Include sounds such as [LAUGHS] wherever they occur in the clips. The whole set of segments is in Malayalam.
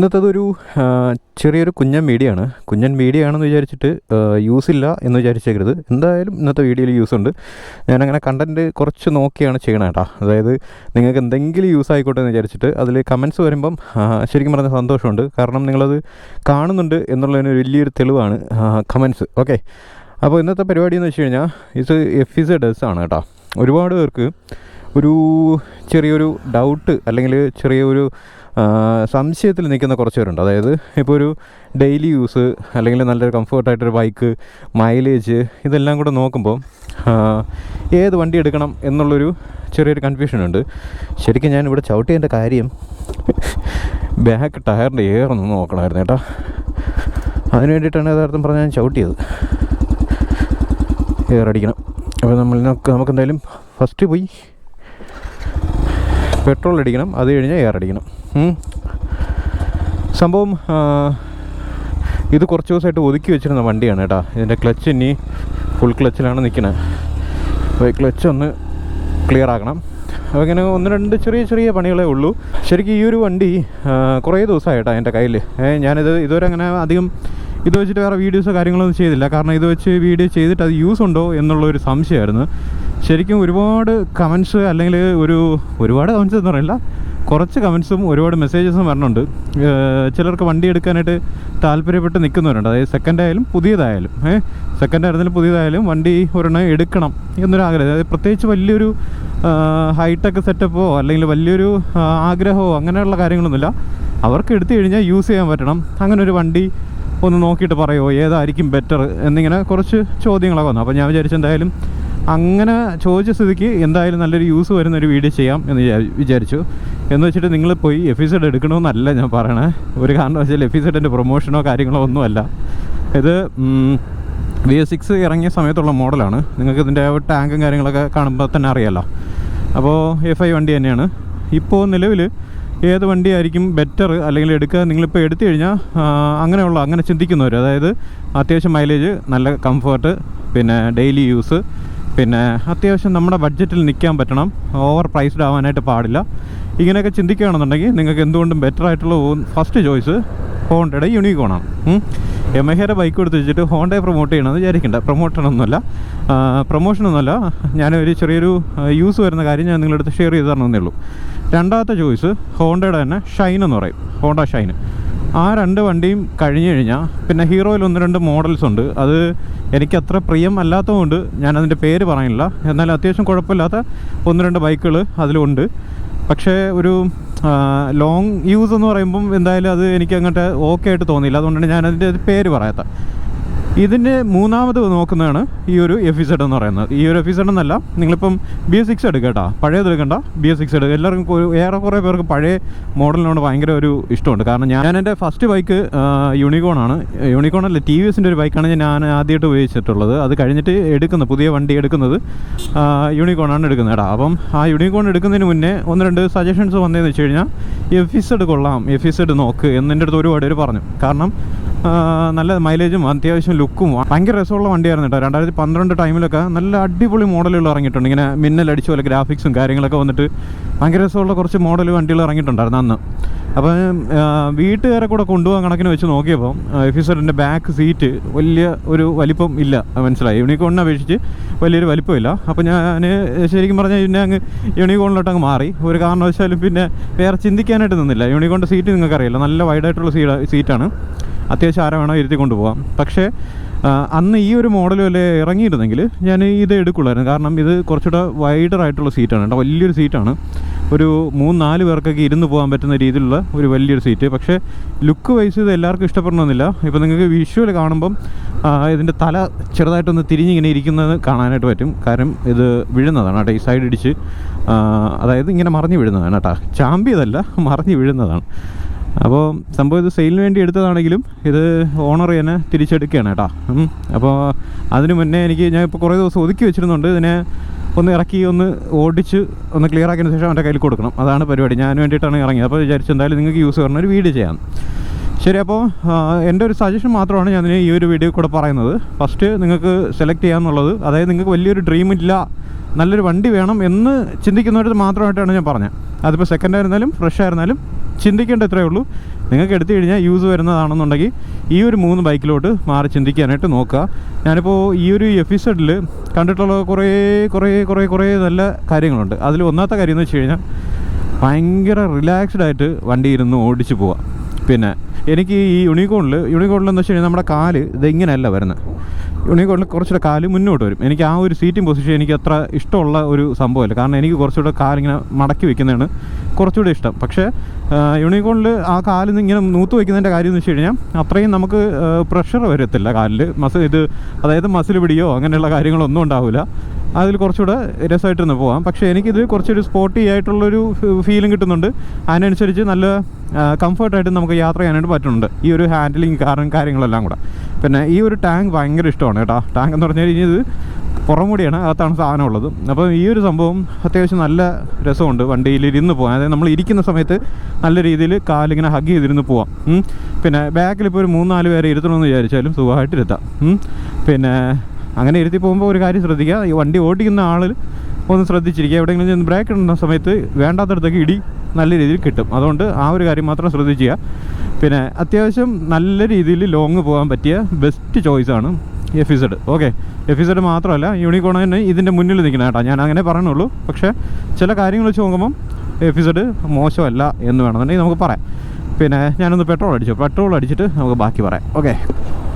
ഇന്നത്തതൊരു ചെറിയൊരു കുഞ്ഞൻ മീഡിയയാണ്. കുഞ്ഞൻ മീഡിയ ആണെന്ന് വിചാരിച്ചിട്ട് യൂസ് ഇല്ല എന്ന് വിചാരിച്ചേക്കരുത്. എന്തായാലും ഇന്നത്തെ വീഡിയോയിൽ യൂസ് ഉണ്ട് ഞാനങ്ങനെ കണ്ടന്റ് കുറച്ച് നോക്കിയാണ് ചെയ്യണം കേട്ടോ അതായത് നിങ്ങൾക്ക് എന്തെങ്കിലും യൂസ് ആയിക്കോട്ടെ എന്ന് വിചാരിച്ചിട്ട് അതിൽ കമൻസ് വരുമ്പം ശരിക്കും പറഞ്ഞ സന്തോഷമുണ്ട്. കാരണം നിങ്ങളത് കാണുന്നുണ്ട് എന്നുള്ളതിന് വലിയൊരു തെളിവാണ് കമൻസ്. ഓക്കെ. അപ്പോൾ ഇന്നത്തെ പരിപാടി എന്ന് വെച്ച് കഴിഞ്ഞാൽ ഇത് എഫ് ഇസ് ഡസ് ആണ് കേട്ടോ ഒരുപാട് പേർക്ക് ഒരു ചെറിയൊരു ഡൗട്ട് അല്ലെങ്കിൽ ചെറിയൊരു സംശയത്തിൽ നിൽക്കുന്ന കുറച്ച് പേരുണ്ട് അതായത് ഇപ്പോൾ ഒരു ഡെയിലി യൂസ് അല്ലെങ്കിൽ നല്ലൊരു കംഫർട്ടായിട്ടൊരു ബൈക്ക് മൈലേജ് ഇതെല്ലാം കൂടെ നോക്കുമ്പോൾ ഏത് വണ്ടി എടുക്കണം എന്നുള്ളൊരു ചെറിയൊരു കൺഫ്യൂഷൻ ഉണ്ട്. ശരിക്കും ഞാൻ ഇവിടെ ചവിട്ടിയതിന്റെ കാര്യം ബാക്ക് ടയറിന്റെ എയറൊന്ന് നോക്കണമായിരുന്നു കേട്ടോ. അതിന് വേണ്ടിയിട്ടാണ് യഥാർത്ഥം പറഞ്ഞാൽ ഞാൻ ചവിട്ടിയത്. എയർ അടിക്കണം. അപ്പോൾ നമ്മൾ നമുക്ക് നമുക്കെന്തായാലും ഫസ്റ്റ് പോയി പെട്രോൾ അടിക്കണം. അത് കഴിഞ്ഞാൽ എയർ അടിക്കണം. സംഭവം ഇത് കുറച്ച് ദിവസമായിട്ട് ഒതുക്കി വെച്ചിരുന്ന വണ്ടിയാണ് കേട്ടോ. ഇതിന്റെ ക്ലച്ച് ഇനി ഫുൾ ക്ലച്ചിലാണ് നിൽക്കുന്നത് അപ്പോൾ ഈ ക്ലച്ച് ഒന്ന് ക്ലിയർ ആക്കണം അപ്പോൾ ഇങ്ങനെ ഒന്ന് രണ്ട് ചെറിയ ചെറിയ പണികളേ ഉള്ളൂ. ശരിക്കും ഈ ഒരു വണ്ടി കുറേ ദിവസമായിട്ടാണ് എന്റെ കയ്യിൽ ഞാനിത് ഇതുവരെ അങ്ങനെ അധികം ഇത് വെച്ചിട്ട് വേറെ വീഡിയോസോ കാര്യങ്ങളൊന്നും ചെയ്തില്ല. കാരണം ഇത് വെച്ച് വീഡിയോ ചെയ്തിട്ട് അത് യൂസ് ഉണ്ടോ എന്നുള്ളൊരു സംശയമായിരുന്നു. ശരിക്കും ഒരുപാട് കമൻസ് അല്ലെങ്കിൽ ഒരു ഒരുപാട് കമൻസ് എന്ന് പറയില്ല കുറച്ച് കമൻസും ഒരുപാട് മെസ്സേജസും വരണുണ്ട്. ചിലർക്ക് വണ്ടി എടുക്കാനായിട്ട് താല്പര്യപ്പെട്ട് നിൽക്കുന്നവരുണ്ട്. അതായത് സെക്കൻഡ് ആയാലും പുതിയതായാലും ഏഹ് സെക്കൻഡ് ആയിരുന്നാലും പുതിയതായാലും വണ്ടി ഒരെണ്ണം എടുക്കണം എന്നൊരു ആഗ്രഹം. അതായത് പ്രത്യേകിച്ച് വലിയൊരു ഹൈടെക് സെറ്റപ്പോ അല്ലെങ്കിൽ വലിയൊരു ആഗ്രഹമോ അങ്ങനെയുള്ള കാര്യങ്ങളൊന്നുമില്ല. അവർക്ക് എടുത്തു കഴിഞ്ഞാൽ യൂസ് ചെയ്യാൻ പറ്റണം. അങ്ങനെ ഒരു വണ്ടി ഒന്ന് നോക്കിയിട്ട് പറയുമോ ഏതായിരിക്കും ബെറ്റർ എന്നിങ്ങനെ കുറച്ച് ചോദ്യങ്ങളൊക്കെ വന്നു. അപ്പോൾ ഞാൻ വിചാരിച്ചു എന്തായാലും അങ്ങനെ ചോദിച്ച സ്ഥിതിക്ക് എന്തായാലും നല്ലൊരു യൂസ് വരുന്ന ഒരു വീഡിയോ ചെയ്യാം എന്ന് വിചാ- വിചാരിച്ചു. എന്ന് വെച്ചിട്ട് നിങ്ങൾ പോയി എഫിസഡ് എടുക്കണമെന്നല്ല ഞാൻ പറയണേ. ഒരു കാരണം വെച്ചാൽ എഫിസൈഡിന്റെ പ്രൊമോഷനോ കാര്യങ്ങളോ ഒന്നുമല്ല. ഇത് വി എസ് സിക്സ് ഇറങ്ങിയ സമയത്തുള്ള മോഡലാണ്. നിങ്ങൾക്ക് ഇതിന്റെ ടാങ്കും കാര്യങ്ങളൊക്കെ കാണുമ്പോൾ തന്നെ അറിയാമല്ലോ അപ്പോൾ എഫ് ഐ വണ്ടി തന്നെയാണ്. ഇപ്പോൾ നിലവിൽ ഏത് വണ്ടിയായിരിക്കും ബെറ്റർ അല്ലെങ്കിൽ എടുക്കുക നിങ്ങളിപ്പോൾ എടുത്തു കഴിഞ്ഞാൽ അങ്ങനെയുള്ള അങ്ങനെ ചിന്തിക്കുന്നവർ അതായത് അത്യാവശ്യം മൈലേജ് നല്ല കംഫർട്ട് പിന്നെ ഡെയിലി യൂസ് പിന്നെ അത്യാവശ്യം നമ്മുടെ ബഡ്ജറ്റിൽ നിൽക്കാൻ പറ്റണം. ഓവർ പ്രൈസ്ഡ് ആവാനായിട്ട് പാടില്ല. ഇങ്ങനെയൊക്കെ ചിന്തിക്കുകയാണെന്നുണ്ടെങ്കിൽ നിങ്ങൾക്ക് എന്തുകൊണ്ടും ബെറ്റർ ആയിട്ടുള്ള ഫസ്റ്റ് ചോയ്സ് ഹോണ്ടയുടെ യൂണിക്കോണാണ് യമഹയുടെ ബൈക്ക് കൊടുത്ത് വെച്ചിട്ട് ഹോണ്ടയെ പ്രൊമോട്ട് ചെയ്യണമെന്ന് വിചാരിക്കണ്ട. പ്രൊമോഷനൊന്നുമല്ല പ്രൊമോഷനൊന്നുമല്ല ഞാനൊരു ചെറിയൊരു യൂസ് വരുന്ന കാര്യം ഞാൻ നിങ്ങളുടെ അടുത്ത് ഷെയർ ചെയ്ത് തരണമെന്നേ ഉള്ളൂ. രണ്ടാമത്തെ ചോയ്സ് ഹോണ്ടയുടെ തന്നെ ഷൈൻ എന്ന് പറയും. ഹോണ്ട ഷൈൻ ആ രണ്ട് വണ്ടിയും കഴിഞ്ഞു കഴിഞ്ഞാൽ പിന്നെ ഹീറോയിൽ ഒന്ന് രണ്ട് മോഡൽസ് ഉണ്ട്. അത് എനിക്ക് അത്ര പ്രിയം അല്ലാത്തതുകൊണ്ട് ഞാൻ അതിന്റെ പേര് പറയുന്നില്ല. എന്നാൽ അത്യാവശ്യം കുഴപ്പമില്ലാത്ത ഒന്ന് രണ്ട് ബൈക്കുകൾ അതിലുണ്ട്. പക്ഷേ ഒരു ലോങ് യൂസ് എന്ന് പറയുമ്പം എന്തായാലും അത് എനിക്ക് അങ്ങോട്ട് ഓക്കെ ആയിട്ട് തോന്നിയില്ല. അതുകൊണ്ടാണ് ഞാൻ അതിന്റെ പേര് പറയാത്ത ഇതിന്റെ മൂന്നാമത് നോക്കുന്നതാണ് ഈ ഒരു എഫിസഡ് എന്ന് പറയുന്നത്. ഈ ഒരു എഫിസഡ് എന്നല്ല നിങ്ങളിപ്പം ബി എസ് സിക്സ് എടുക്കുക കേട്ടോ. പഴയത് എടുക്കണ്ട ബി എസ് സിക്സ് എടുക്കുക എല്ലാവർക്കും ഏറെ ഏറെക്കുറെ പേർക്ക് പഴയ മോഡലിനോട് ഭയങ്കര ഒരു ഇഷ്ടമുണ്ട്. കാരണം ഞാൻ എന്റെ ഫസ്റ്റ് ബൈക്ക് യൂണിക്കോണാണ് യൂണിക്കോൺ അല്ല ടി വി എസിന്റെ ഒരു ബൈക്കാണ് ഞാൻ ആദ്യമായിട്ട് ഉപയോഗിച്ചിട്ടുള്ളത്. അത് കഴിഞ്ഞിട്ട് എടുക്കുന്നത് പുതിയ വണ്ടി എടുക്കുന്നത് യൂണിക്കോണാണ് എടുക്കുന്നത് കേട്ടോ. അപ്പം ആ യൂണിക്കോൺ എടുക്കുന്നതിന് മുന്നേ ഒന്ന് രണ്ട് സജഷൻസ് വന്നതെന്ന് വെച്ച് കഴിഞ്ഞാൽ എഫിസഡ് കൊള്ളാം എഫിസഡ് നോക്ക് എന്നെന്റെ അടുത്ത് ഒരുപാട് പേര് പറഞ്ഞു. കാരണം നല്ല മൈലേജും അത്യാവശ്യം ലുക്കും ഭയങ്കര രസമുള്ള വണ്ടിയായിരുന്നു കേട്ടോ. രണ്ടായിരത്തി പന്ത്രണ്ട് ടൈമിലൊക്കെ നല്ല അടിപൊളി മോഡലുകൾ ഇറങ്ങിയിട്ടുണ്ട്. ഇങ്ങനെ മിന്നലടിച്ച പോലെ ഗ്രാഫിക്സും കാര്യങ്ങളൊക്കെ വന്നിട്ട് ഭയങ്കര രസമുള്ള കുറച്ച് മോഡൽ വണ്ടികൾ ഇറങ്ങിയിട്ടുണ്ടായിരുന്നു അന്ന്. അപ്പം വീട്ടുകാരെ കൂടെ കൊണ്ടുപോകാൻ കണക്കിന് വെച്ച് നോക്കിയപ്പോൾ എഫിസറിന്റെ ബാക്ക് സീറ്റ് വലിയ ഒരു വലിപ്പം ഇല്ല. മനസ്സിലായി? യൂണിക്കോണിനെ അപേക്ഷിച്ച് വലിയൊരു വലിപ്പമില്ല അപ്പോൾ ഞാൻ ശരിക്കും പറഞ്ഞാൽ പിന്നെ അങ്ങ് യൂണിക്കോണിലോട്ട് അങ്ങ് മാറി. ഒരു കാരണവശാലും പിന്നെ വേറെ ചിന്തിക്കാനായിട്ട് നിന്നില്ല. യൂണിക്കോണിന്റെ സീറ്റ് നിങ്ങൾക്കറിയില്ല നല്ല വൈഡായിട്ടുള്ള സീറ്റാണ് അത്യാവശ്യം ആരെ വേണോ ഇരുത്തി കൊണ്ടുപോകാം പക്ഷേ അന്ന് ഈ ഒരു മോഡൽ വല്ല ഇറങ്ങിയിരുന്നെങ്കിൽ ഞാൻ ഇത് എടുക്കുള്ളായിരുന്നു. കാരണം ഇത് കുറച്ചുകൂടെ വൈഡർ ആയിട്ടുള്ള സീറ്റാണ് കേട്ടോ. വലിയൊരു സീറ്റാണ് ഒരു മൂന്ന് നാല് പേർക്കൊക്കെ ഇരുന്ന് പോകാൻ പറ്റുന്ന രീതിയിലുള്ള ഒരു വലിയൊരു സീറ്റ് പക്ഷേ ലുക്ക് വൈസ് ഇത് എല്ലാവർക്കും ഇഷ്ടപ്പെടണമെന്നില്ല. ഇപ്പോൾ നിങ്ങൾക്ക് വിഷ്വൽ കാണുമ്പം ഇതിന്റെ തല ചെറുതായിട്ടൊന്ന് തിരിഞ്ഞിങ്ങനെ ഇരിക്കുന്നത് കാണാനായിട്ട് പറ്റും. കാരണം ഇത് വീഴുന്നതാണ് കേട്ടോ. ഈ സൈഡ് ഇടിച്ച് അതായത് ഇങ്ങനെ മറിഞ്ഞ് വീഴുന്നതാണ് കേട്ടോ. ചാമ്പിയതല്ല മറിഞ്ഞ് വീഴുന്നതാണ്. അപ്പോൾ സംഭവം ഇത് സെയിലിന് വേണ്ടി എടുത്തതാണെങ്കിലും ഇത് ഓണർ തന്നെ തിരിച്ചെടുക്കുകയാണ് കേട്ടോ. അപ്പോൾ അതിന് മുന്നേ എനിക്ക് ഞാൻ ഇപ്പോൾ കുറേ ദിവസം ഒതുക്കി വെച്ചിരുന്നുണ്ട്. ഇതിനെ ഒന്ന് ഇറക്കി ഒന്ന് ഓടിച്ച് ഒന്ന് ക്ലിയർ ആക്കിയതിന് ശേഷം അവന്റെ കയ്യിൽ കൊടുക്കണം. അതാണ് പരിപാടി. ഞാൻ വേണ്ടിയിട്ടാണ് ഇറങ്ങിയത്. അപ്പോൾ വിചാരിച്ചു എന്തായാലും നിങ്ങൾക്ക് യൂസ് പറഞ്ഞ ഒരു വീഡിയോ ചെയ്യാം. ശരി അപ്പോൾ എന്റെ ഒരു സജഷൻ മാത്രമാണ് ഞാൻ ഈ ഒരു വീഡിയോ കൂടെ പറയുന്നത്. ഫസ്റ്റ് നിങ്ങൾക്ക് സെലക്ട് ചെയ്യാമെന്നുള്ളത് അതായത് നിങ്ങൾക്ക് വലിയൊരു ഡ്രീം ഇല്ല നല്ലൊരു വണ്ടി വേണം എന്ന് ചിന്തിക്കുന്നവരത് മാത്രമായിട്ടാണ് ഞാൻ പറഞ്ഞത്. അതിപ്പോൾ സെക്കൻഡ് ആയിരുന്നാലും ഫ്രഷ് ആയിരുന്നാലും ചിന്തിക്കേണ്ട ഇത്രയേ ഉള്ളൂ നിങ്ങൾക്ക് എടുത്തു കഴിഞ്ഞാൽ യൂസ് വരുന്നതാണെന്നുണ്ടെങ്കിൽ ഈ ഒരു മൂന്ന് ബൈക്കിലോട്ട് മാറി ചിന്തിക്കാനായിട്ട് നോക്കുക. ഞാനിപ്പോൾ ഈ ഒരു എപ്പിസോഡിൽ കണ്ടിട്ടുള്ള കുറേ കുറേ കുറേ കുറേ നല്ല കാര്യങ്ങളുണ്ട്. അതിൽ ഒന്നാത്ത കാര്യം എന്ന് വെച്ച് കഴിഞ്ഞാൽ ഭയങ്കര റിലാക്സ്ഡ് ആയിട്ട് വണ്ടി ഇരുന്ന് ഓടിച്ച് പോവാം പിന്നെ എനിക്ക് ഈ യൂണിക്കോണിൽ എന്ന് വെച്ച് കഴിഞ്ഞാൽ നമ്മുടെ കാൽ ഇത് ഇങ്ങനെയല്ല വരുന്നത് യൂണിക്കോണിൽ കുറച്ചുകൂടെ കാൽ മുന്നോട്ട് വരും. എനിക്ക് ആ ഒരു സീറ്റിംഗ് പൊസിഷൻ എനിക്ക് അത്ര ഇഷ്ടമുള്ള ഒരു സംഭവമല്ല. കാരണം എനിക്ക് കുറച്ചുകൂടെ കാലിങ്ങനെ മടക്കി വെക്കുന്നതാണ് കുറച്ചുകൂടെ ഇഷ്ടം. പക്ഷേ യൂണിക്കോണിൽ ആ കാലിൽ നിന്ന് ഇങ്ങനെ നൂത്ത് വയ്ക്കുന്നതിന്റെ കാര്യം എന്ന് വെച്ച് കഴിഞ്ഞാൽ അത്രയും നമുക്ക് പ്രഷർ വരത്തില്ല കാലിൽ മസിൽ ഇത് അതായത് മസിൽ പിടിയോ അങ്ങനെയുള്ള കാര്യങ്ങളൊന്നും ഉണ്ടാവില്ല. അതിൽ കുറച്ചുകൂടെ രസമായിട്ടൊന്ന് പോവാം. പക്ഷേ എനിക്കിത് കുറച്ചൊരു സ്പോർട്ടി ആയിട്ടുള്ളൊരു ഫീലും കിട്ടുന്നുണ്ട്. അതിനനുസരിച്ച് നല്ല കംഫർട്ടായിട്ട് നമുക്ക് യാത്ര ചെയ്യാനായിട്ട് പറ്റുന്നുണ്ട്. ഈ ഒരു ഹാൻഡിലിങ് കാരണം കാര്യങ്ങളെല്ലാം കൂടെ. പിന്നെ ഈ ഒരു ടാങ്ക് ഭയങ്കര ഇഷ്ടമാണ് കേട്ടോ. ടാങ്ക് എന്ന് പറഞ്ഞു കഴിഞ്ഞാൽ ഇത് പുറംകൂടിയാണ് അകത്താണ് സാധനം ഉള്ളത് അപ്പോൾ ഈ ഒരു സംഭവം അത്യാവശ്യം നല്ല രസമുണ്ട് വണ്ടിയിൽ ഇരുന്ന് പോകാൻ അതായത് നമ്മൾ ഇരിക്കുന്ന സമയത്ത് നല്ല രീതിയിൽ കാലിങ്ങനെ ഹഗ് ചെയ്തിരുന്ന് പോവാം. പിന്നെ ബാക്കിൽ ഇപ്പോൾ ഒരു മൂന്നാൽ പേരെ ഇരുത്തണമെന്ന് വിചാരിച്ചാലും സുഖമായിട്ട് ഇരുത്താം പിന്നെ അങ്ങനെ ഇരുത്തി പോകുമ്പോൾ ഒരു കാര്യം ശ്രദ്ധിക്കുക. ഈ വണ്ടി ഓടിക്കുന്ന ആളിൽ ഒന്ന് ശ്രദ്ധിച്ചിരിക്കുക. എവിടെയെങ്കിലും ചെന്ന് ബ്രേക്ക് ഇടുന്ന സമയത്ത് വേണ്ടാത്തടത്തേക്ക് ഇടി നല്ല രീതിയിൽ കിട്ടും. അതുകൊണ്ട് ആ ഒരു കാര്യം മാത്രം ശ്രദ്ധിക്കുക പിന്നെ അത്യാവശ്യം നല്ല രീതിയിൽ ലോങ് പോകാൻ പറ്റിയ best ചോയ്സാണ് F Z okay F Z മാത്രമല്ല യൂണിക്കോൺ തന്നെ ഇതിന്റെ മുന്നിൽ നിൽക്കണം കേട്ടോ. ഞാൻ അങ്ങനെ പറയണുള്ളൂ. പക്ഷേ ചില കാര്യങ്ങൾ വെച്ച് നോക്കുമ്പം എഫ് ഇസഡ് മോശമല്ല എന്ന് വേണമെന്നുണ്ടെങ്കിൽ നമുക്ക് പറയാം. പിന്നെ ഞാനൊന്ന് പെട്രോൾ അടിച്ചു. പെട്രോൾ അടിച്ചിട്ട് നമുക്ക് ബാക്കി പറയാം. ഓക്കെ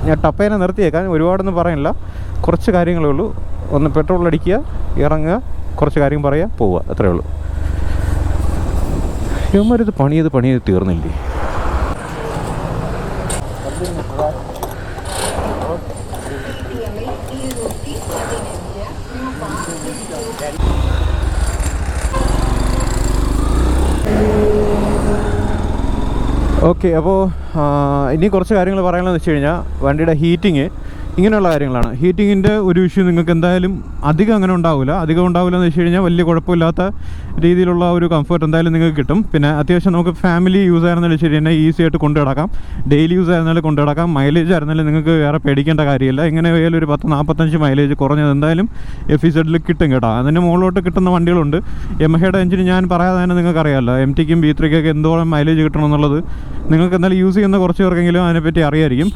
ഞാൻ ടപ്പേനെ നിർത്തിയേക്കാൻ ഒരുപാടൊന്നും പറയുന്നില്ല. കുറച്ച് കാര്യങ്ങളേ ഉള്ളൂ. ഒന്ന് പെട്രോൾ അടിക്കുക ഇറങ്ങുക കുറച്ച് കാര്യം പറയുക പോവുക. അത്രേ ഉള്ളൂ. ഇവന്മാരിത് പണിയത് പണിയത് തീർന്നില്ലേ? ഓക്കെ അപ്പോൾ ഇനി കുറച്ച് കാര്യങ്ങൾ പറയാനുള്ളതെന്ന് വെച്ച് കഴിഞ്ഞാൽ വണ്ടിയുടെ ഹീറ്റിങ്. ഇങ്ങനെയുള്ള കാര്യങ്ങളാണ്. ഹീറ്റിങ്ങിന്റെ ഒരു ഇഷ്യൂ നിങ്ങൾക്ക് എന്തായാലും അധികം അങ്ങനെ ഉണ്ടാവില്ല. അധികം ഉണ്ടാവില്ല എന്ന് വെച്ച് കഴിഞ്ഞാൽ വലിയ കുഴപ്പമില്ലാത്ത രീതിയിലുള്ള ഒരു കംഫർട്ട് എന്തായാലും നിങ്ങൾക്ക് കിട്ടും. പിന്നെ അത്യാവശ്യം നമുക്ക് ഫാമിലി യൂസ് ആയിരുന്നാലും ശരി തന്നെ ഈസി ആയിട്ട് കൊണ്ടു നടക്കാം. ഡെയിലി യൂസ് ആയിരുന്നാലും കൊണ്ടു നടക്കാം. മൈലേജ് ആയിരുന്നാലും നിങ്ങൾക്ക് വേറെ പേടിക്കേണ്ട കാര്യമില്ല. ഇങ്ങനെ പോയാലും ഒരു പത്ത് നാൽപ്പത്തഞ്ച് മൈലേജ് കുറഞ്ഞത് എന്തായാലും എഫ് ഇസഡിൽ കിട്ടും കേട്ടോ. അതിന് മുകളിലോട്ട് കിട്ടുന്ന വണ്ടികളുണ്ട്. എംഹയുടെ എഞ്ചിന് ഞാൻ പറയാതെ തന്നെ നിങ്ങൾക്ക് അറിയാമല്ലോ എം ടിക്കും ബി ത്രീക്കൊക്കെ എന്തോളം മൈലേജ് കിട്ടണമെന്നുള്ളത്. നിങ്ങൾക്ക് എന്തായാലും യൂസ് ചെയ്യുന്ന കുറച്ച് പേർക്കെങ്കിലും അതിനെപ്പറ്റി അറിയായിരിക്കും.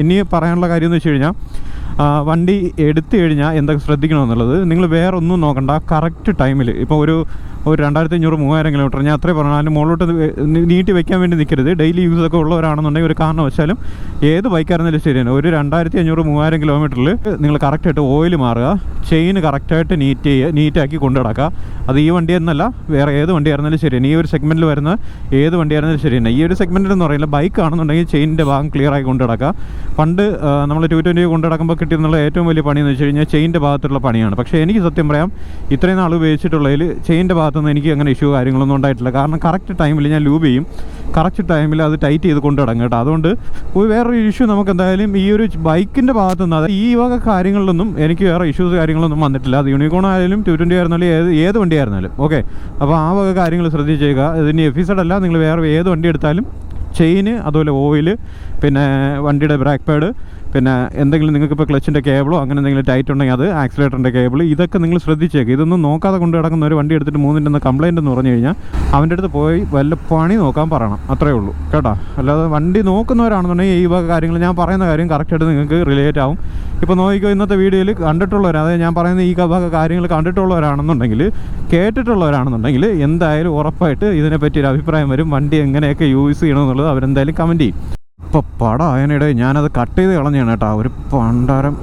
ഇനി പറയാനുള്ള കാര്യം എന്ന് വെച്ച് കഴിഞ്ഞാൽ ആ, വണ്ടി എടുത്തു കഴിഞ്ഞാൽ എന്തൊക്കെ ശ്രദ്ധിക്കണമെന്നുള്ളത് നിങ്ങൾ വേറെ ഒന്നും നോക്കണ്ട കറക്റ്റ് ടൈമിൽ ഇപ്പോൾ ഒരു ഒരു രണ്ടായിരത്തി അഞ്ഞൂറ് മൂവായിരം കിലോമീറ്റർ ഞാൻ അത്രേ പറഞ്ഞാലും മുകളിലോട്ട് നീട്ടി വെക്കാൻ വേണ്ടി നിൽക്കരുത് ഡെയിലി യൂസ് ഒക്കെ ഉള്ളവരാണെന്നുണ്ടെങ്കിൽ ഒരു കാരണവശാലും ഏത് ബൈക്കായിരുന്നാലും ശരിയാണ്. ഒരു രണ്ടായിരത്തി അഞ്ഞൂറ് മൂവായിരം കിലോമീറ്ററിൽ നിങ്ങൾ കറക്റ്റായിട്ട് ഓയിൽ മാറുക. ചെയിൻ കറക്റ്റായിട്ട് നീറ്റ് ചെയ്യുക നീറ്റാക്കി കൊണ്ടു നടക്കുക. അത് ഈ വണ്ടി എന്നല്ല വേറെ ഏത് വണ്ടിയായിരുന്നാലും ശരിയാണ്. ഈ ഒരു സെഗ്മെന്റിൽ വരുന്ന ഏത് വണ്ടിയായിരുന്നാലും ശരിയാണ്. ഈ ഒരു സെഗ്മെന്റിൽ എന്ന് പറയുന്നത് ബൈക്ക് ആണെന്നുണ്ടെങ്കിൽ ചെയിനിന്റെ ഭാഗം ക്ലിയർ ആയി കൊണ്ടു നടക്കുക. പണ്ട് നമ്മൾ ടു ട്വന്റി കൊണ്ടു നടക്കുമ്പോൾ കിട്ടിയെന്നുള്ള ഏറ്റവും വലിയ പണി എന്ന് വെച്ച് കഴിഞ്ഞാൽ ചെയിന്റെ ഭാഗത്തുള്ള പണിയാണ്. പക്ഷേ എനിക്ക് സത്യം പറയാം ഇത്രയും നാൾ ഉപയോഗിച്ചിട്ടുള്ളതിൽ ചെയിന്റെ ഭാഗത്തുനിന്ന് എനിക്ക് അങ്ങനെ ഇഷ്യൂ കാര്യങ്ങളൊന്നും ഉണ്ടായിട്ടില്ല. കാരണം കറക്റ്റ് ടൈമിൽ ഞാൻ ലൂബ് ചെയ്യും. കറക്റ്റ് ടൈമിൽ അത് ടൈറ്റ് ചെയ്ത് കൊണ്ടു കേട്ടോ. അതുകൊണ്ട് ഒരു വേറൊരു ഇഷ്യൂ നമുക്ക് എന്തായാലും ഈ ഒരു ബൈക്കിന്റെ ഭാഗത്തുനിന്ന് അതായത് ഈ വക കാര്യങ്ങളിലൊന്നും എനിക്ക് വേറെ ഇഷ്യൂസ് കാര്യങ്ങളൊന്നും വന്നിട്ടില്ല. അത് യൂണിക്കോൺ ആയാലും ടു ട്വന്റി ആയിരുന്നാലും ഏത് ഏത് വണ്ടി ആയിരുന്നാലും. ഓക്കെ അപ്പോൾ ആ വക കാര്യങ്ങൾ ശ്രദ്ധിച്ചേക്കുക ഇതിന് എഫിസഡ് അല്ല. നിങ്ങൾ വേറെ ഏത് വണ്ടി എടുത്താലും ചെയിന് അതുപോലെ ഓയിൽ പിന്നെ വണ്ടിയുടെ ബ്രേക്ക് പാഡ് പിന്നെ എന്തെങ്കിലും നിങ്ങൾക്ക് ഇപ്പോൾ ക്ലച്ചിന്റെ കേബിളോ അങ്ങനെ എന്തെങ്കിലും ടൈറ്റ് ഉണ്ടെങ്കിൽ അത് ആക്സിലേറ്ററിന്റെ കേബിൾ ഇതൊക്കെ നിങ്ങൾ ശ്രദ്ധിച്ചേക്ക്. ഇതൊന്നും നോക്കാതെ കൊണ്ട് കിടക്കുന്ന ഒരു വണ്ടി എടുത്തിട്ട് മൂന്നിന്റെ ഒന്ന് കംപ്ലയിന്റ് എന്ന് പറഞ്ഞു കഴിഞ്ഞാൽ അവന്റെ അടുത്ത് പോയി വല്ല പണി നോക്കാൻ പറയണം. അത്രേ ഉള്ളൂ. കേട്ടോ? അല്ലാതെ വണ്ടി നോക്കുന്നവരാണെന്നുണ്ടെങ്കിൽ ഈ വക കാര്യങ്ങൾ ഞാൻ പറയുന്ന കാര്യം കറക്റ്റായിട്ട് നിങ്ങൾക്ക് റിലേറ്റ് ആവും. ഇപ്പോൾ നോക്കിക്കോ ഇന്നത്തെ വീഡിയോയിൽ കണ്ടിട്ടുള്ളവർ അതായത് ഞാൻ പറയുന്ന ഈ വക കാര്യങ്ങൾ കണ്ടിട്ടുള്ളവരാണെന്നുണ്ടെങ്കിൽ കേട്ടിട്ടുള്ളവരാണെന്നുണ്ടെങ്കിൽ എന്തായാലും ഉറപ്പായിട്ട് ഇതിനെപ്പറ്റി ഒരു അഭിപ്രായം വരും. വണ്ടി എങ്ങനെയൊക്കെ യൂസ് ചെയ്യണമെന്നുള്ളത് അവരെന്തായാലും കമന്റ് ചെയ്യും. ഇപ്പോൾ പടം അതിനിടെ ഞാനത് കട്ട് ചെയ്ത് കളഞ്ഞാണ് കേട്ടോ. ഒരു പണ്ടാരം.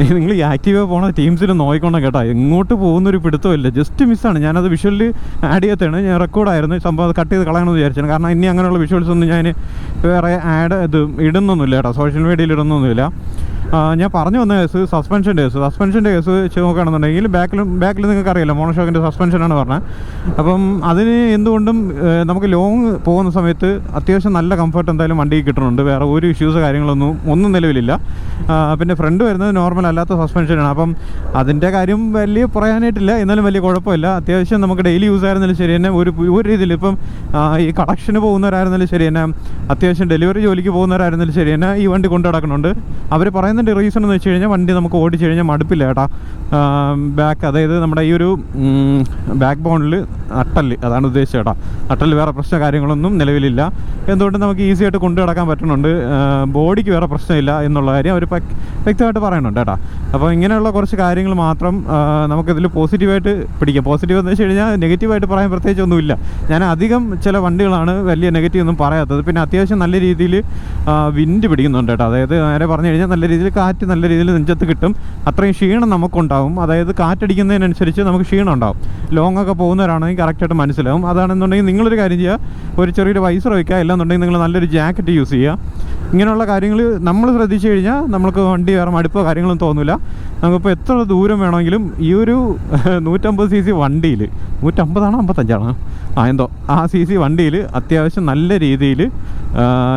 നിങ്ങൾ ഈ ആക്റ്റീവ് പോണ ടീംസിൽ നോക്കിക്കോണം കേട്ടോ. എങ്ങോട്ട് പോകുന്നൊരു പിടുത്തമില്ല. ജസ്റ്റ് മിസ്സാണ് ഞാനത് വിഷ്വലിൽ ആഡ് ചെയ്യത്താണ് ഞാൻ റെക്കോർഡായിരുന്നു സംഭവം അത് കട്ട് ചെയ്ത് കളയണമെന്ന് വിചാരിച്ചാണ്. കാരണം ഇനി അങ്ങനെയുള്ള വിഷ്വൽസ് ഒന്നും ഞാൻ വേറെ ആഡ് ഇത് ഇടുന്നൊന്നുമില്ല കേട്ടോ. സോഷ്യൽ മീഡിയയിൽ ഇടുന്നൊന്നുമില്ല. ഞാൻ പറഞ്ഞു വന്ന കേസ് സസ്പെൻഷന്റെ കേസ്. സസ്പെൻഷന്റെ കേസ് വെച്ച് നോക്കുകയാണെന്നുണ്ടെങ്കിൽ ബാക്കിലും ബാക്കിൽ നിങ്ങൾക്ക് അറിയാലോ മോണോഷോക്കിന്റെ സസ്പെൻഷനാണ് പറഞ്ഞത് അപ്പം അതിന് എന്തുകൊണ്ടും നമുക്ക് ലോങ് പോകുന്ന സമയത്ത് അത്യാവശ്യം നല്ല കംഫർട്ട് എന്തായാലും വണ്ടിക്ക് കിട്ടുന്നുണ്ട്. വേറെ ഒരു ഇഷ്യൂസ് കാര്യങ്ങളൊന്നും ഒന്നും നിലവിലില്ല. പിന്നെ ഫ്രണ്ട് വരുന്നത് നോർമൽ അല്ലാത്ത സസ്പെൻഷനാണ് അപ്പം അതിന്റെ കാര്യം വലിയ പറയാനായിട്ടില്ല. എന്നാലും വലിയ കുഴപ്പമില്ല. അത്യാവശ്യം നമുക്ക് ഡെയിലി യൂസ് ആയിരുന്നാലും ശരി തന്നെ ഒരു ഒരു രീതിയിൽ ഇപ്പം ഈ കളക്ഷന് പോകുന്നവരായിരുന്നാലും ശരി തന്നെ അത്യാവശ്യം ഡെലിവറി ജോലിക്ക് പോകുന്നവരായിരുന്നാലും ശരി തന്നെ ഈ വണ്ടി കൊണ്ടു നടക്കുന്നുണ്ട് അവർ പറയുന്നതിന്റെ ഒന്നാമത്തെ റീസൺ എന്ന് വെച്ച് കഴിഞ്ഞാൽ വണ്ടി നമുക്ക് ഓടിച്ചു കഴിഞ്ഞാൽ മടുപ്പില്ല ഏട്ടാ. ബാക്ക് അതായത് നമ്മുടെ ഈ ഒരു ബാക്ക് ബോണിൽ അട്ടൽ അതാണ് ഉദ്ദേശിച്ചത് ഏട്ടാ. അട്ടൽ വേറെ പ്രശ്ന കാര്യങ്ങളൊന്നും നിലവിലില്ല. എന്തുകൊണ്ട് നമുക്ക് ഈസി ആയിട്ട് കൊണ്ടു നടക്കാൻ പറ്റുന്നുണ്ട്? ബോഡിക്ക് വേറെ പ്രശ്നമില്ല എന്നുള്ള കാര്യം അവർ വ്യക്തമായിട്ട് പറയുന്നുണ്ട് ഏട്ടാ. അപ്പോൾ ഇങ്ങനെയുള്ള കുറച്ച് കാര്യങ്ങൾ മാത്രം നമുക്കിതിൽ പോസിറ്റീവായിട്ട് പിടിക്കാം. പോസിറ്റീവ് എന്ന് വെച്ച് കഴിഞ്ഞാൽ നെഗറ്റീവായിട്ട് പറയാൻ പ്രത്യേകിച്ച് ഒന്നുമില്ല. ഞാൻ അധികം ചില വണ്ടികളാണ് വലിയ നെഗറ്റീവ് ഒന്നും പറയാത്തത്. പിന്നെ അത്യാവശ്യം നല്ല രീതിയിൽ വിൻഡ് പിടിക്കുന്നുണ്ട് കേട്ടോ അതായത് നേരെ പറഞ്ഞു കഴിഞ്ഞാൽ നല്ല രീതിയിൽ കാറ്റ് നല്ല രീതിയിൽ നെഞ്ചത്ത് കിട്ടും. അത്രയും ക്ഷീണം നമുക്കുണ്ടാവും. അതായത് കാറ്റടിക്കുന്നതിനനുസരിച്ച് നമുക്ക് ക്ഷീണം ഉണ്ടാവും. ലോങ് ഒക്കെ പോകുന്നവരാണെങ്കിൽ കറക്റ്റായിട്ട് മനസ്സിലാവും. അതാണെന്നുണ്ടെങ്കിൽ നിങ്ങളൊരു കാര്യം ചെയ്യുക ഒരു ചെറിയൊരു വൈസർ വയ്ക്കുക അല്ലാന്നുണ്ടെങ്കിൽ നിങ്ങൾ നല്ലൊരു ജാക്കറ്റ് യൂസ് ചെയ്യുക. ഇങ്ങനെയുള്ള കാര്യങ്ങൾ നമ്മൾ ശ്രദ്ധിച്ചു കഴിഞ്ഞാൽ നമുക്ക് വണ്ടി വേറെ മടുപ്പോ കാര്യങ്ങളൊന്നും തോന്നില്ല നമുക്കിപ്പോൾ എത്ര ദൂരം വേണമെങ്കിലും ഈ ഒരു നൂറ്റമ്പത് സി സി വണ്ടിയിൽ നൂറ്റമ്പതാണോ അമ്പത്തഞ്ചാണോ? ആ എന്തോ. ആ സി സി വണ്ടിയിൽ അത്യാവശ്യം നല്ല രീതിയിൽ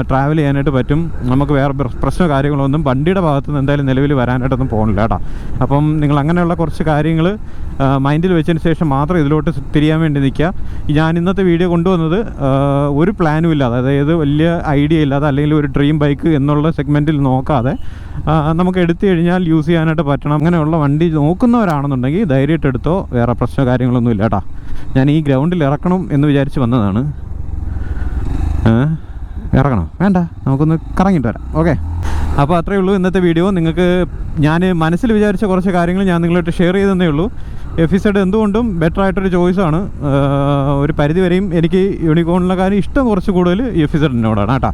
ട്രാവൽ ചെയ്യാനായിട്ട് പറ്റും. നമുക്ക് വേറെ പ്രശ്ന പ്രശ്നമോ കാര്യങ്ങളൊന്നും വണ്ടിയുടെ ഭാഗത്തു നിന്ന് എന്തായാലും നിലവിൽ വരാനായിട്ടൊന്നും പോകണില്ല കേട്ടോ. അപ്പം നിങ്ങൾ അങ്ങനെയുള്ള കുറച്ച് കാര്യങ്ങൾ മൈൻഡിൽ വെച്ചതിന് ശേഷം മാത്രം ഇതിലോട്ട് തിരിയാൻ വേണ്ടി നിൽക്കുക. ഞാൻ ഇന്നത്തെ വീഡിയോ കൊണ്ടുവന്നത് ഒരു പ്ലാനും ഇല്ലാതെ അതായത് വലിയ ഐഡിയ ഇല്ലാതെ അല്ലെങ്കിൽ ഒരു ഡ്രീം ബൈക്ക് എന്നുള്ള സെഗ്മെന്റിൽ നോക്കാതെ നമുക്ക് എടുത്തു കഴിഞ്ഞാൽ യൂസ് ചെയ്യാനായിട്ട് പറ്റണം. അങ്ങനെയുള്ള വണ്ടി നോക്കുന്നവരാണെന്നുണ്ടെങ്കിൽ ധൈര്യമായിട്ട് എടുത്തോ. വേറെ പ്രശ്നമോ കാര്യങ്ങളൊന്നും ഇല്ല ഞാൻ ഈ ഗ്രൗണ്ടിൽ ഇറക്കണം എന്ന് വിചാരിച്ച് വന്നതാണ്. ഇറങ്ങണം. വേണ്ട. നമുക്കൊന്ന് കറങ്ങിയിട്ട് വരാം. ഓക്കെ. അപ്പോൾ അത്രയേ ഉള്ളൂ ഇന്നത്തെ വീഡിയോ നിങ്ങൾക്ക് ഞാൻ മനസ്സിൽ വിചാരിച്ച കുറച്ച് കാര്യങ്ങൾ ഞാൻ നിങ്ങളായിട്ട് ഷെയർ ചെയ്തതേ ഉള്ളൂ. എഫ് ഇസഡ് എന്തുകൊണ്ടും ബെറ്റർ ആയിട്ടൊരു ചോയ്സാണ് ഒരു പരിധി വരെയും എനിക്ക് യൂണിക്കോണിലെ കാര്യം ഇഷ്ടം കുറച്ച് കൂടുതൽ എഫ് ഇസഡിനോടാണ് കേട്ടോ.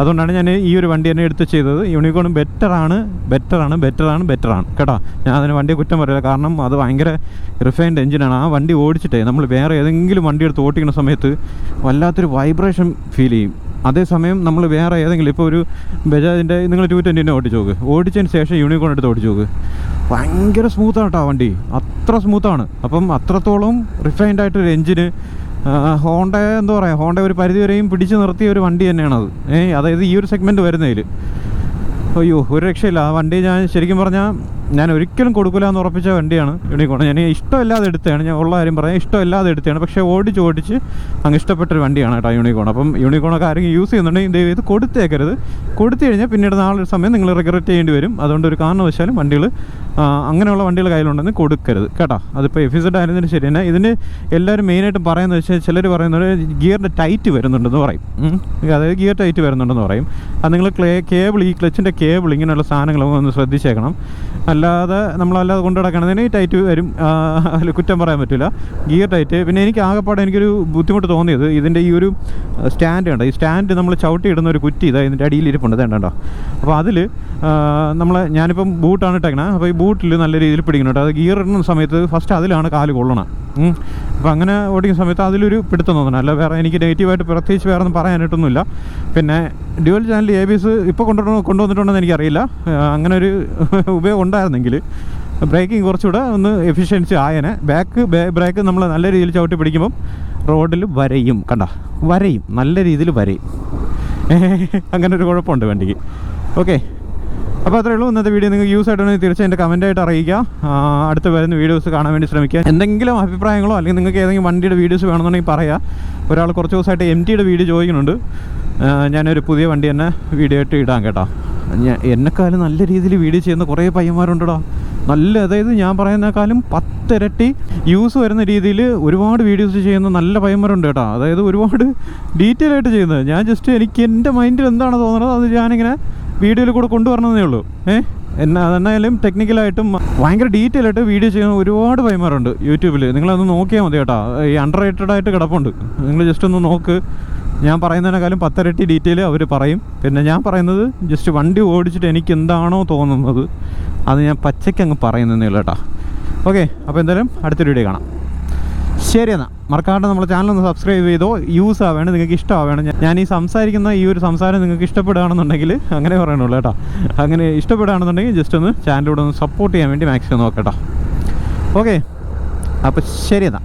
അതുകൊണ്ടാണ് ഞാൻ ഈ ഒരു വണ്ടി തന്നെ എടുത്ത് ചെയ്തത്. യൂണിക്കോണും ബെറ്ററാണ് ബെറ്ററാണ് ബെറ്ററാണ് ബെറ്ററാണ് കേട്ടോ. ഞാൻ അതിന് വണ്ടി കുറ്റം പറയില്ല. കാരണം അത് ഭയങ്കര റിഫൈൻഡ് എഞ്ചിനാണ് ആ വണ്ടി ഓടിച്ചിട്ടേ നമ്മൾ വേറെ ഏതെങ്കിലും വണ്ടി എടുത്ത് ഓടിക്കുന്ന സമയത്ത് വല്ലാത്തൊരു വൈബ്രേഷൻ ഫീൽ ചെയ്യും. അതേസമയം നമ്മൾ വേറെ ഏതെങ്കിലും ഇപ്പോൾ ഒരു ബജാജിന്റെ നിങ്ങൾ ടു ട്വന്റിന്റെ ഓടിച്ചു നോക്ക്. ഓടിച്ചതിന് ശേഷം യൂണിക്കോൺ എടുത്ത് ഓടിച്ചു നോക്ക്. ഭയങ്കര സ്മൂത്താണ് കേട്ടോ വണ്ടി. അത്ര സ്മൂത്താണ് അപ്പം അത്രത്തോളം റിഫൈൻഡ് ആയിട്ടൊരു എഞ്ചിന് ഹോണ്ട എന്താ പറയുക ഹോണ്ട ഒരു പരിധി വരെയും പിടിച്ചു നിർത്തിയ ഒരു വണ്ടി തന്നെയാണത്. ഏഹ് അതായത് ഈ ഒരു സെഗ്മെന്റ് വരുന്നതിൽ അയ്യോ ഒരു രക്ഷയില്ല. ആ വണ്ടി ഞാൻ ശരിക്കും പറഞ്ഞാൽ ഞാൻ ഒരിക്കലും കൊടുക്കില്ല എന്ന് ഉറപ്പിച്ച വണ്ടിയാണ് യൂണിക്കോൺ. ഞാൻ ഇഷ്ടമില്ലാതെ എടുത്തതാണ്. ഞാൻ ഉള്ള കാര്യം പറയാം. ഇഷ്ടമില്ലാതെ എടുത്തതാണ്. പക്ഷേ ഓടിച്ച് ഓടിച്ച് അങ്ങ് ഇഷ്ടപ്പെട്ടൊരു വണ്ടിയാണ് കേട്ടോ യൂണിക്കോൺ. അപ്പം യൂണിക്കോണൊക്കെ ആരെങ്കിലും യൂസ് ചെയ്യുന്നുണ്ടെങ്കിൽ ദയവ് ഇത് കൊടുത്തേക്കരുത്. കൊടുത്തു കഴിഞ്ഞാൽ പിന്നീട് നാളെ സമയം നിങ്ങൾ റിഗ്രറ്റ് ചെയ്യേണ്ടി വരും. അതുകൊണ്ട് ഒരു കാരണവശാലും വണ്ടികൾ അങ്ങനെയുള്ള വണ്ടികൾ കയ്യിലുണ്ടെന്ന് കൊടുക്കരുത്. കേട്ടോ. അതിപ്പോൾ എഫിസഡ് ആയിരുന്നതിന് ശരി. തന്നെ ഇതിന് എല്ലാവരും മെയിനായിട്ടും പറയുന്നത് വെച്ചാൽ ചിലർ പറയുന്നത് ഗിയറിന്റെ ടൈറ്റ് വരുന്നുണ്ടെന്ന് പറയും. അതായത് ഗിയർ ടൈറ്റ് വരുന്നുണ്ടെന്ന് പറയും. അത് നിങ്ങൾ ക്ലേ കേബിൾ ഈ ക്ലച്ചിന്റെ കേബിൾ ഇങ്ങനെയുള്ള സാധനങ്ങളൊക്കെ ഒന്ന് ശ്രദ്ധിച്ചേക്കണം. അല്ലാതെ നമ്മളല്ലാതെ കൊണ്ടു നടക്കണതിന് ടൈറ്റ് വരും. അതിൽ കുറ്റം പറയാൻ പറ്റില്ല ഗിയർ ടൈറ്റ്. പിന്നെ എനിക്ക് ആകെപ്പാടെ എനിക്കൊരു ബുദ്ധിമുട്ട് തോന്നിയത് ഇതിന്റെ ഈ ഒരു സ്റ്റാൻഡ് ഉണ്ട് ഈ സ്റ്റാൻഡ് നമ്മൾ ചവിട്ടി ഇടുന്ന ഒരു കുറ്റി ഇതാ ഇതിന്റെ അടിയിൽ ഇരിപ്പുണ്ട്. ഇതേണ്ടോ അപ്പോൾ അതിൽ നമ്മൾ ഞാനിപ്പം ബൂട്ടാണ് ഇട്ടേക്കണേ. അപ്പോൾ ഈ ബൂട്ടിൽ നല്ല രീതിയിൽ പിടിക്കണം കേട്ടോ. അത് ഗിയർ ഇടുന്ന സമയത്ത് ഫസ്റ്റ് അതിലാണ് കാൽ കൊള്ളണം. അപ്പോൾ അങ്ങനെ ഓടിക്കുന്ന സമയത്ത് അതിലൊരു പിടുത്തം തോന്നണം അല്ല വേറെ എനിക്ക് നെഗറ്റീവായിട്ട് പ്രത്യേകിച്ച് വേറെ ഒന്നും പറയാനായിട്ടൊന്നുമില്ല. പിന്നെ dual channel A B S ഇപ്പോൾ കൊണ്ടുവരണോ കൊണ്ടുവന്നിട്ടുണ്ടെന്ന് എനിക്കറിയില്ല. അങ്ങനെ ഒരു [LAUGHS] ഉപയോഗം ഉണ്ടായിരുന്നെങ്കിൽ ബ്രേക്കിംഗ് കുറച്ചുകൂടെ ഒന്ന് എഫിഷ്യൻസി ആയനെ. ബാക്ക് ബ്രേക്ക് നമ്മൾ നല്ല രീതിയിൽ ചവിട്ടി പിടിക്കുമ്പം റോഡിൽ വരയും. കണ്ട? വരയും. നല്ല രീതിയിൽ വരയും. [LAUGHS] അങ്ങനെ ഒരു കുഴപ്പമുണ്ട് വണ്ടിക്ക്. ഓക്കെ അപ്പോൾ അത്രേ ഉള്ളൂ. ഇന്നത്തെ വീഡിയോ നിങ്ങൾക്ക് യൂസ് ആയിട്ടുണ്ടെങ്കിൽ തീർച്ചയായും എന്റെ കമന്റായിട്ട് അറിയിക്കുക. അടുത്ത് വരുന്ന വീഡിയോസ് കാണാൻ വേണ്ടി ശ്രമിക്കുക. എന്തെങ്കിലും അഭിപ്രായങ്ങളോ അല്ലെങ്കിൽ നിങ്ങൾക്ക് ഏതെങ്കിലും വണ്ടിയുടെ വീഡിയോസ് വേണമെന്നുണ്ടെങ്കിൽ പറയാം. ഒരാൾ കുറച്ച് ദിവസമായിട്ട് എം ടിയുടെ വീഡിയോ ചോദിക്കുന്നുണ്ട്. ഞാനൊരു പുതിയ വണ്ടി തന്നെ വീഡിയോ ആയിട്ട് ഇടാം കേട്ടോ. എന്നെക്കാളും നല്ല രീതിയിൽ വീഡിയോ ചെയ്യുന്ന കുറേ പയ്യന്മാരുണ്ടടാ. നല്ല അതായത് ഞാൻ പറയുന്നേക്കാളും പത്തിരട്ടി യൂസ് വരുന്ന രീതിയിൽ ഒരുപാട് വീഡിയോസ് ചെയ്യുന്ന നല്ല പയ്യന്മാരുണ്ട് കേട്ടോ. അതായത് ഒരുപാട് ഡീറ്റെയിൽ ആയിട്ട് ചെയ്യുന്നത്. ഞാൻ ജസ്റ്റ് എനിക്ക് എന്റെ മൈൻഡിൽ എന്താണ് തോന്നുന്നത് അത് ഞാനിങ്ങനെ വീഡിയോയിൽ കൂടെ കൊണ്ടുവരണമെന്നേ ഉള്ളൂ. ഏഹ് എന്നാ അതെന്നായാലും ടെക്നിക്കലായിട്ടും ഭയങ്കര ഡീറ്റെയിൽ ആയിട്ട് വീഡിയോ ചെയ്യുന്ന ഒരുപാട് വൈമാറുണ്ട് യൂട്യൂബിൽ നിങ്ങളൊന്ന് നോക്കിയാൽ മതി കേട്ടോ. ഈ അണ്ടർ റേറ്റഡ് ആയിട്ട് കിടപ്പുണ്ട്. നിങ്ങൾ ജസ്റ്റ് ഒന്ന് നോക്ക്. ഞാൻ പറയുന്നതിനേക്കാളും പത്തരട്ടി ഡീറ്റെയിൽ അവർ പറയും. പിന്നെ ഞാൻ പറയുന്നത് ജസ്റ്റ് വണ്ടി ഓടിച്ചിട്ട് എനിക്ക് എന്താണോ തോന്നുന്നത് അത് ഞാൻ പച്ചയ്ക്ക് അങ്ങ് പറയുന്നതേ ഉള്ളൂ കേട്ടോ. ഓക്കെ അപ്പോൾ എന്തായാലും അടുത്തൊരു വീഡിയോ കാണാം. ശരി എന്നാൽ മറക്കാണ്ട് നമ്മുടെ ചാനൽ ഒന്ന് സബ്സ്ക്രൈബ് ചെയ്തോ. യൂസ് ആവേണം നിങ്ങൾക്ക് ഇഷ്ടമാവേണം. ഞാൻ- ഈ സംസാരിക്കുന്ന ഈ ഒരു സംസാരം നിങ്ങൾക്ക് ഇഷ്ടപ്പെടുകയാണെന്നുണ്ടെങ്കിൽ അങ്ങനെ പറയണുള്ളൂ കേട്ടോ. അങ്ങനെ ഇഷ്ടപ്പെടുകയാണെന്നുണ്ടെങ്കിൽ ജസ്റ്റ് ഒന്ന് ചാനലിലൂടെ ഒന്ന് സപ്പോർട്ട് ചെയ്യാൻ വേണ്ടി മാക്സിമം നോക്കട്ടോ ഓക്കെ അപ്പോൾ ശരി എന്നാൽ